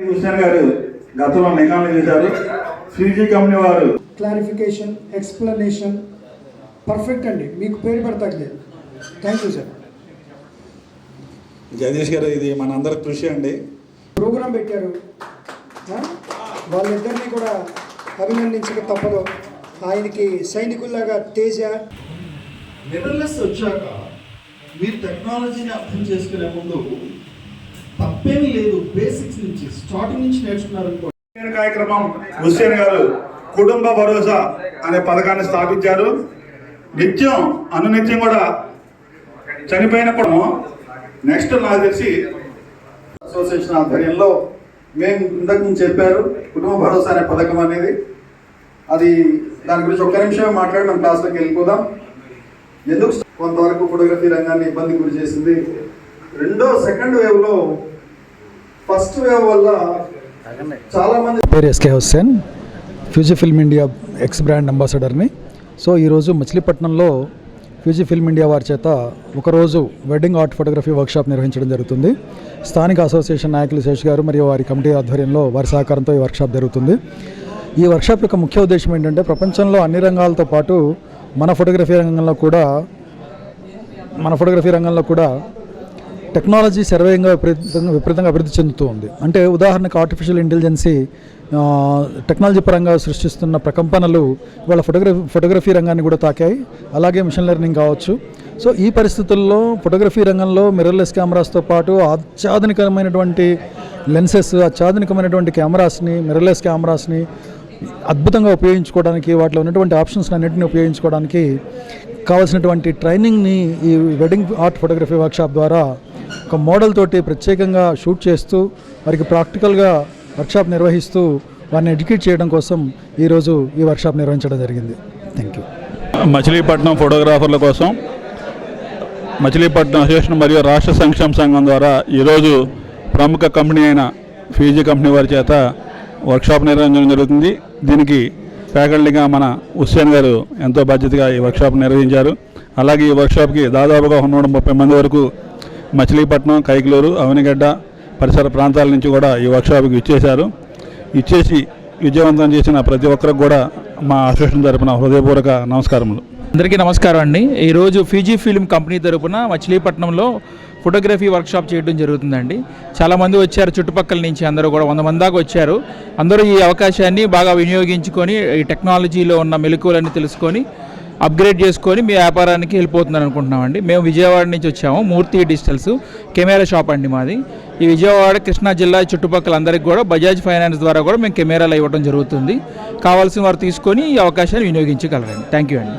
హుస్సేన్ గారు గతంలో నికాలు చేశారు. ఫీజీ కంపెనీ వారు క్లారిఫికేషన్ ఎక్స్ప్లెనేషన్ పర్ఫెక్ట్ అండి. మీకు పేరు పెడతాగలేదు థ్యాంక్ యూ సార్ జగదీష్ గారు ఇది మనందరి కృషి అండి. ప్రోగ్రాం పెట్టారు? వాళ్ళిద్దరినీ కూడా అభినందించక తప్పదు. ఆయనకి సైనికుల్లాగా తేజ. మిర్రర్లెస్ వచ్చాక మీరు టెక్నాలజీని అర్థం చేసుకునే ముందు తప్పేమీ లేదు. బేసిక్స్ నుంచి స్టార్టింగ్ నుంచి నేర్చుకున్నారనుకో కార్యక్రమం హుస్సేన్ గారు కుటుంబ భరోసా అనే పథకాన్ని స్థాపించారు. నిత్యం అనునిత్యం కూడా చనిపోయిన కూడా నెక్స్ట్ నాకు తెలిసి అసోసియేషన్ ఆధ్వర్యంలో మేము ఇంతకు ముందు చెప్పారు కుటుంబ భరోసా అనే పథకం అనేది. అది దాని గురించి ఒక్క నిమిషమే మాట్లాడి మనం క్లాస్లోకి వెళ్ళిపోదాం. ఎందుకు కొంతవరకు ఫోటోగ్రఫీ రంగాన్ని ఇబ్బంది గురి చేసింది? రెండో సెకండ్ వేవ్లో ఫస్ట్ వేవ్ వల్ల చాలా మంది పేరు S K Hussain Fujifilm India ex brand అంబాసడర్ని so ఈరోజు మచిలీపట్నంలో ఫ్యూజీ ఫిల్మ్ ఇండియా వారి చేత ఒకరోజు వెడ్డింగ్ ఆర్ట్ ఫోటోగ్రఫీ వర్క్షాప్ నిర్వహించడం జరుగుతుంది. స్థానిక అసోసియేషన్ నాయకులు శేష్ గారు మరియు వారి కమిటీ ఆధ్వర్యంలో వారి సహకారంతో ఈ వర్క్షాప్ జరుగుతుంది. ఈ వర్క్షాప్ యొక్క ముఖ్య ఉద్దేశం ఏంటంటే ప్రపంచంలో అన్ని రంగాలతో పాటు మన ఫోటోగ్రఫీ రంగంలో కూడా మన ఫోటోగ్రఫీ రంగంలో కూడా టెక్నాలజీ సర్వేయంగా విపరీతంగా విపరీతంగా అభివృద్ధి చెందుతూ ఉంది. అంటే ఉదాహరణకు ఆర్టిఫిషియల్ ఇంటెలిజెన్సీ టెక్నాలజీ పరంగా సృష్టిస్తున్న ప్రకంపనలు ఇవాళ ఫోటోగ్రఫీ ఫోటోగ్రఫీ రంగాన్ని కూడా తాకాయి. అలాగే మిషన్ లెర్నింగ్ కావచ్చు. సో ఈ పరిస్థితుల్లో ఫోటోగ్రఫీ రంగంలో మిర్రర్లెస్ కెమెరాస్తో పాటు అత్యాధునికమైనటువంటి లెన్సెస్ అత్యాధునికమైనటువంటి కెమెరాస్ని మిర్రర్లెస్ కెమెరాస్ని అద్భుతంగా ఉపయోగించుకోవడానికి వాటిలో ఉన్నటువంటి ఆప్షన్స్ అన్నింటినీ ఉపయోగించుకోవడానికి కావాల్సినటువంటి ట్రైనింగ్ని ఈ వెడ్డింగ్ ఆర్ట్ ఫోటోగ్రఫీ వర్క్షాప్ ద్వారా ఒక మోడల్ తోటి ప్రత్యేకంగా షూట్ చేస్తూ వారికి ప్రాక్టికల్గా వర్క్షాప్ నిర్వహిస్తూ వారిని ఎడ్యుకేట్ చేయడం కోసం ఈరోజు ఈ వర్క్షాప్ నిర్వహించడం జరిగింది. థ్యాంక్ యూ మచిలీపట్నం ఫోటోగ్రాఫర్ల కోసం మచిలీపట్నం అసోసియేషన్ మరియు రాష్ట్ర సంక్షేమ సంఘం ద్వారా ఈరోజు ప్రముఖ కంపెనీ అయిన ఫీజీ కంపెనీ వారి చేత వర్క్షాప్ నిర్వహించడం జరుగుతుంది. దీనికి ఫ్యాకల్టీగా మన హుస్సేన్ గారు ఎంతో బాధ్యతగా ఈ వర్క్షాప్ నిర్వహించారు. అలాగే ఈ వర్క్షాప్కి దాదాపుగా నూట ముప్పై మంది వరకు మచిలీపట్నం కైకలూరు అవనిగడ్డ పరిసర ప్రాంతాల నుంచి కూడా ఈ వర్క్షాప్కి ఇచ్చేశారు ఇచ్చేసి విజయవంతం చేసిన ప్రతి ఒక్కరికి కూడా మా అసోసియేషన్ తరపున హృదయపూర్వక నమస్కారములు. అందరికీ నమస్కారం అండి. ఈరోజు ఫీజీ ఫిల్మ్ కంపెనీ తరపున మచిలీపట్నంలో ఫోటోగ్రఫీ వర్క్షాప్ చేయడం జరుగుతుందండి. చాలామంది వచ్చారు చుట్టుపక్కల నుంచి అందరూ కూడా వంద మంది దాకా వచ్చారు. అందరూ ఈ అవకాశాన్ని బాగా వినియోగించుకొని ఈ టెక్నాలజీలో ఉన్న మెలకువలన్నీ తెలుసుకొని అప్గ్రేడ్ చేసుకొని మీ వ్యాపారానికి వెళ్ళిపోతున్నారు అనుకుంటున్నామండి. మేము విజయవాడ నుంచి వచ్చాము. మూర్తి డిజిటల్స్ కెమెరా షాప్ అండి మాది. ఈ విజయవాడ కృష్ణా జిల్లా చుట్టుపక్కల అందరికీ కూడా బజాజ్ ఫైనాన్స్ ద్వారా కూడా మేము కెమెరాలు ఇవ్వడం జరుగుతుంది. కావాల్సిన వారు తీసుకొని ఈ అవకాశాన్ని వినియోగించగలరండి. థ్యాంక్ యూ అండి.